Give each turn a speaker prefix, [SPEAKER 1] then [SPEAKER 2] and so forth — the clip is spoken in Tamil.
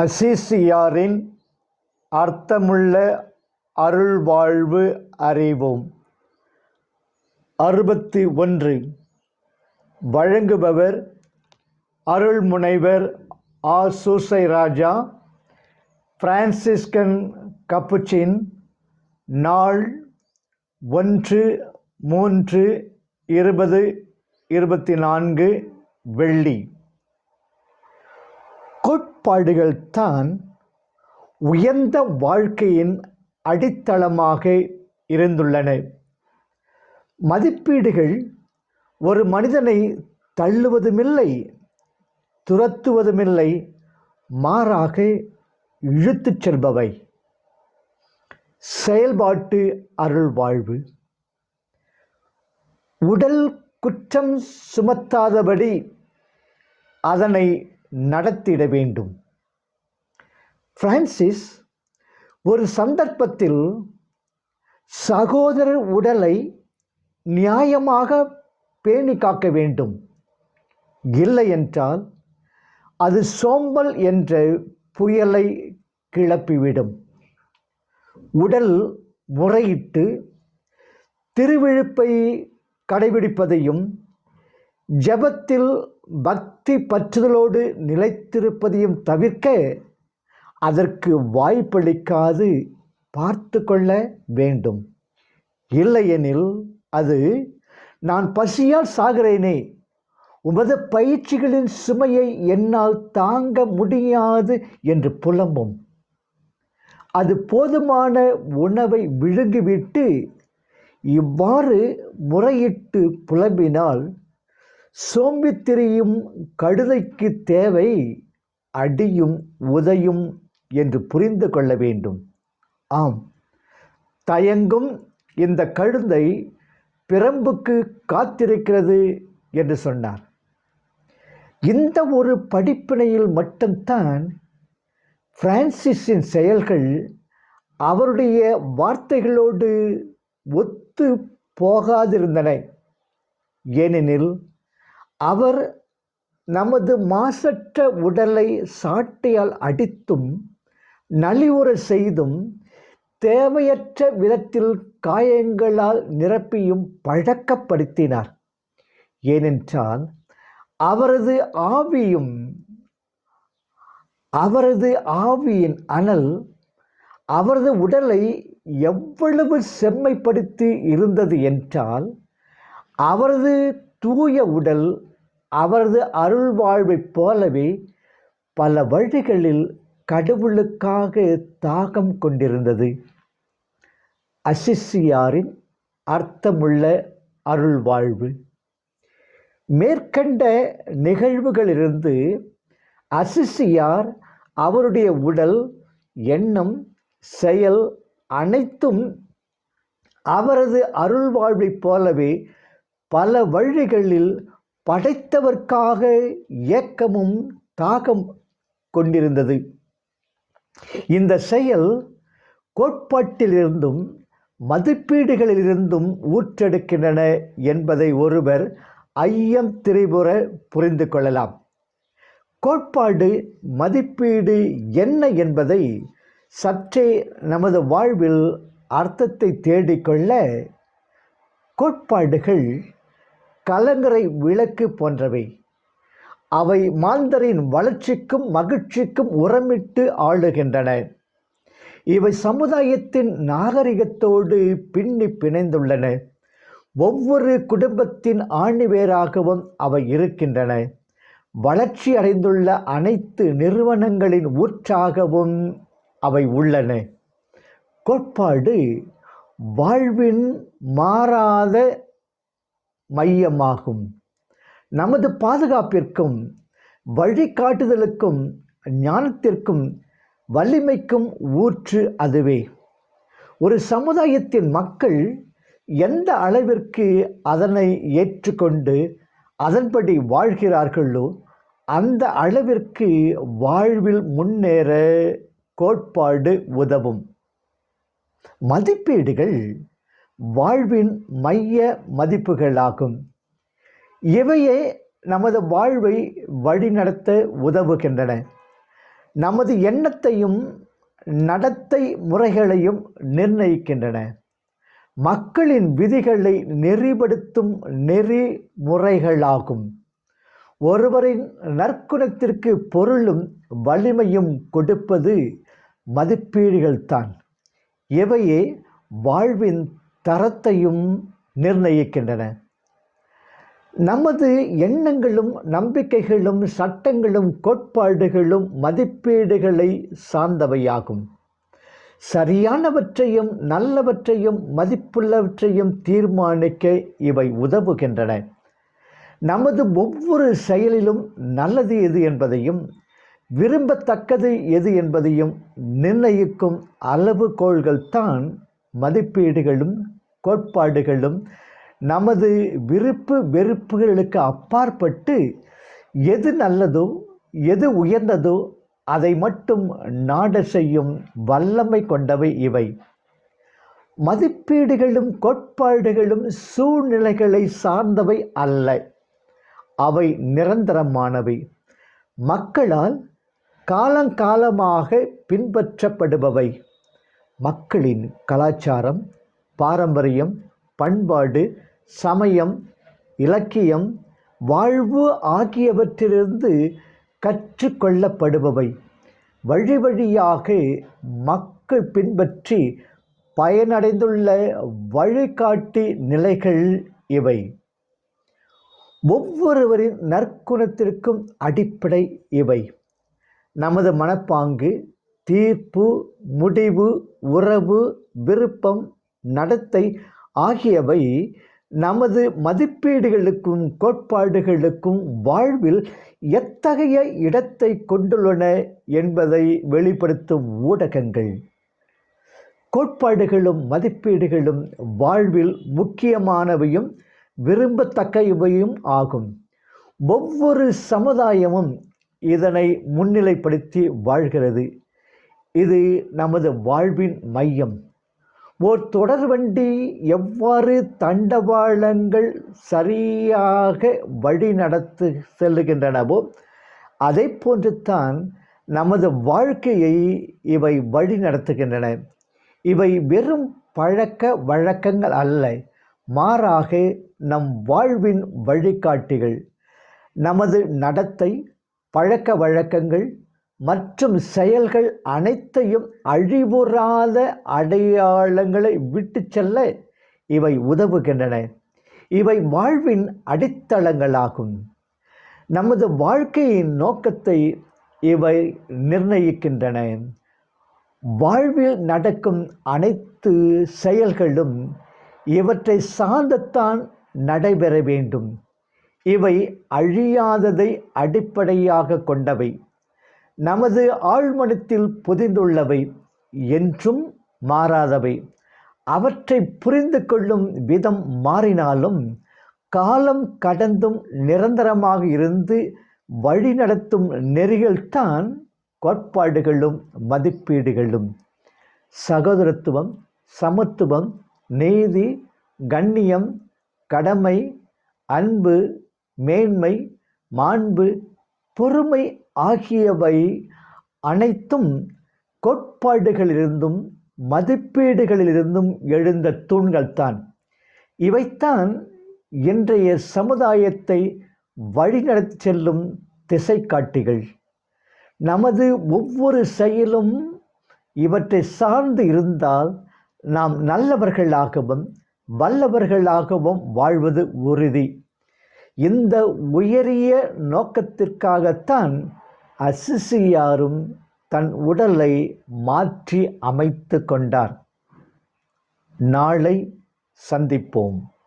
[SPEAKER 1] அசிசியாரின் அர்த்தமுள்ள அருள்வாழ்வு அறிவோம். அறுபத்தி ஒன்று. வழங்குபவர் அருள்முனைவர் ஆ சூசை ராஜா பிரான்சிஸ்கன் கப்புச்சின் நாள் ஒன்று மூன்று இருபது இருபத்தி நான்கு வெள்ளி. கோட்பாடுகள் தான் உயர்ந்த வாழ்க்கையின் அடித்தளமாக இருந்துள்ளன. மதிப்பீடுகள் ஒரு மனிதனை தள்ளுவதுமில்லை துரத்துவதுமில்லை மாறாக இழுத்துச் செல்பவை. செயல்பாட்டு அருள் வாழ்வு உடல் குற்றம் சுமத்தாதபடி அதனை நடத்திட வேண்டும். பிரான்சிஸ் ஒரு சந்தர்ப்பத்தில் சகோதரர் உடலை நியாயமாக பேணி காக்க வேண்டும். இல்லை என்றால் அது சோம்பல் என்ற புயலை கிளப்பிவிடும். உடல் முறையிட்டு திருவிழுப்பை கடைபிடிப்பதையும் ஜபத்தில் பக்தி பற்றுதலோடு நிலைத்திருப்பதையும் தவிர்க்க அதற்கு வாய்ப்பளிக்காது பார்த்து கொள்ள வேண்டும். இல்லையெனில் அது நான் பசியால் சாகிறேனே உமது பயிற்சிகளின் சுமையை என்னால் தாங்க முடியாது என்று புலம்பும். அது போதுமான உணவை விழுங்கிவிட்டு இவ்வாறு முறையிட்டு புலம்பினால் சோம்பித்திரியும் கழுதைக்கு தேவை அடியும் உதையும் என்று புரிந்து கொள்ள வேண்டும். ஆம். தயங்கும் இந்த கழுந்தை பிரம்புக்கு காத்திருக்கிறது என்று சொன்னார். இந்த ஒரு படிப்பினையில் மட்டும்தான் பிரான்சிஸின் செயல்கள் அவருடைய வார்த்தைகளோடு ஒத்து போகாதிருந்தன. ஏனெனில் அவர் நமது மாசற்ற உடலை சாட்டையால் அடித்தும் நலிவுற செய்தும் தேவையற்ற விதத்தில் காயங்களால் நிரப்பியும் பழக்கப்படுத்தினார். ஏனென்றால் அவரது ஆவியும் அவரது ஆவியின் அனல் அவரது உடலை எவ்வளவு செம்மைப்படுத்தி இருந்தது என்றால் அவரது தூய உடல் அவரது அருள் வாழ்வைப் போலவே பல வழிகளில் கடவுளுக்காக தாகம் கொண்டிருந்தது. அசிசியாரின் அர்த்தமுள்ள அருள் வாழ்வு மேற்கண்ட நிகழ்வுகளிலிருந்து அசிசியார் அவருடைய உடல் எண்ணம் செயல் அனைத்தும் அவரது அருள் வாழ்வைப் போலவே பல வழிகளில் படைத்தவர்க்காக ஏக்கமும் தாகம் கொண்டிருந்தது. இந்த செயல் கோட்பாட்டிலிருந்தும் மதிப்பீடுகளிலிருந்தும் ஊற்றெடுக்கின்றன என்பதை ஒருவர் ஐயம் திரைபுற புரிந்து கொள்ளலாம். கோட்பாடு மதிப்பீடு என்ன என்பதை சற்றே நமது வாழ்வில் அர்த்தத்தை தேடிக்கொள்ள கோட்பாடுகள் கலங்கரை விளக்கு போன்றவை. அவை மாந்தரின் வளர்ச்சிக்கும் மகிழ்ச்சிக்கும் உரமிட்டு ஆளுகின்றன. இவை சமுதாயத்தின் நாகரிகத்தோடு பின்னி பிணைந்துள்ளன. ஒவ்வொரு குடும்பத்தின் ஆணிவேராகவும் அவை இருக்கின்றன. வளர்ச்சி அடைந்துள்ள அனைத்து நிறுவனங்களின் ஊற்றாகவும் அவை உள்ளன. கோட்பாடு வாழ்வின் மாறாத மையமாகும். நமது பாதுகாப்பிற்கும் வழிகாட்டுதலுக்கும் ஞானத்திற்கும் வலிமைக்கும் ஊற்று அதுவே. ஒரு சமுதாயத்தின் மக்கள் எந்த அளவிற்கு அதனை ஏற்றுக்கொண்டு அதன்படி வாழ்கிறார்களோ அந்த அளவிற்கு வாழ்வில் முன்னேற கோட்பாடு உதவும். மதிப்பீடுகள் வாழ்வின் மைய மதிப்புகளாகும். இவையே நமது வாழ்வை வழிநடத்த உதவுகின்றன. நமது எண்ணத்தையும் நடத்தை முறைகளையும் நிர்ணயிக்கின்றன. மக்களின் விதிகளை நெறிப்படுத்தும் நெறிமுறைகளாகும். ஒருவரின் நற்குணத்திற்கு பொருளும் வலிமையும் கொடுப்பது மதிப்பீடுகள்தான். இவையே வாழ்வின் தரத்தையும் நிர்ணயிக்கின்றன. நமது எண்ணங்களும் நம்பிக்கைகளும் சட்டங்களும் கோட்பாடுகளும் மதிப்பீடுகளை சார்ந்தவையாகும். சரியானவற்றையும் நல்லவற்றையும் மதிப்புள்ளவற்றையும் தீர்மானிக்க இவை உதவுகின்றன. நமது ஒவ்வொரு செயலிலும் நல்லது எது என்பதையும் விரும்பத்தக்கது எது என்பதையும் நிர்ணயிக்கும் அளவுகோள்கள் தான் மதிப்பீடுகளும் கோட்பாடுகளும் நமது விருப்பு வெறுப்புகளுக்கு அப்பாற்பட்டு எது நல்லதோ எது உயர்ந்ததோ அதை மட்டும் நாட செய்யும் வல்லமை கொண்டவை இவை. மதிப்பீடுகளும் கோட்பாடுகளும் சூழ்நிலைகளை சார்ந்தவை அல்ல. அவை நிரந்தரமானவை. மக்களால் காலங்காலமாக பின்பற்றப்படுபவை. மக்களின் கலாச்சாரம் பாரம்பரியம் பண்பாடு சமயம் இலக்கியம் வாழ்வு ஆகியவற்றிலிருந்து கற்றுக்கொள்ளப்படுபவை. வழி வழியாக மக்கள் பின்பற்றி பயனடைந்துள்ள வழிகாட்டி நிலைகள் இவை. ஒவ்வொருவரின் நற்குணத்திற்கும் அடிப்படை இவை. நமது மனப்பாங்கு தீர்ப்பு முடிவு உறவு விருப்பம் நடத்தை ஆகியவை நமது மதிப்பீடுகளுக்கும் கோட்பாடுகளுக்கும் வாழ்வில் எத்தகைய இடத்தை கொண்டுள்ளன என்பதை வெளிப்படுத்தும் ஊடகங்கள். கோட்பாடுகளும் மதிப்பீடுகளும் வாழ்வில் முக்கியமானவையும் விரும்பத்தக்கவையும் ஆகும். ஒவ்வொரு சமுதாயமும் இதனை முன்னிலைப்படுத்தி வாழ்கிறது. இது நமது வாழ்வின் மையம். ஓர் தொடர்வண்டி எவ்வாறு தண்டவாளங்கள் சரியாக வழி நடத்து செல்லுகின்றனவோ அதை போன்று தான் நமது வாழ்க்கையை இவை வழி நடத்துகின்றன. இவை வெறும் பழக்க வழக்கங்கள் அல்ல மாறாக நம் வாழ்வின் வழிகாட்டிகள். நமது நடத்தை பழக்க வழக்கங்கள் மற்றும் செயல்கள் அனைத்தையும் அழிவுறாத அடையாளங்களை விட்டு செல்ல இவை உதவுகின்றன. இவை வாழ்வின் அடித்தளங்களாகும். நமது வாழ்க்கையின் நோக்கத்தை இவை நிர்ணயிக்கின்றன. வாழ்வில் நடக்கும் அனைத்து செயல்களும் இவற்றை சார்ந்துத்தான் நடைபெற வேண்டும். இவை அழியாததை அடிப்படையாக கொண்டவை. நமது ஆழ்மனத்தில் புதிந்துள்ளவை என்றும் மாறாதவை. அவற்றை புரிந்து கொள்ளும் விதம் மாறினாலும் காலம் கடந்தும் நிரந்தரமாக இருந்து வழிநடத்தும் நெறிகள்தான் கோட்பாடுகளும் மதிப்பீடுகளும். சகோதரத்துவம் சமத்துவம் நீதி கண்ணியம் கடமை அன்பு மேன்மை மாண்பு பொறுமை ஆகியவை அனைத்தும் கோட்பாடுகளிலிருந்தும் மதிப்பீடுகளிலிருந்தும் எழுந்த தூண்கள்தான். இவைத்தான் இன்றைய சமுதாயத்தை வழிநடத்தி செல்லும் திசை காட்டிகள் நமது ஒவ்வொரு செயலும் இவற்றை சார்ந்து இருந்தால் நாம் நல்லவர்களாகவும் வல்லவர்களாகவும் வாழ்வது உறுதி. இந்த உயரிய நோக்கத்திற்காகத்தான் அசிசியாரும் தன் உடலை மாற்றி அமைத்து கொண்டார். நாளை சந்திப்போம்.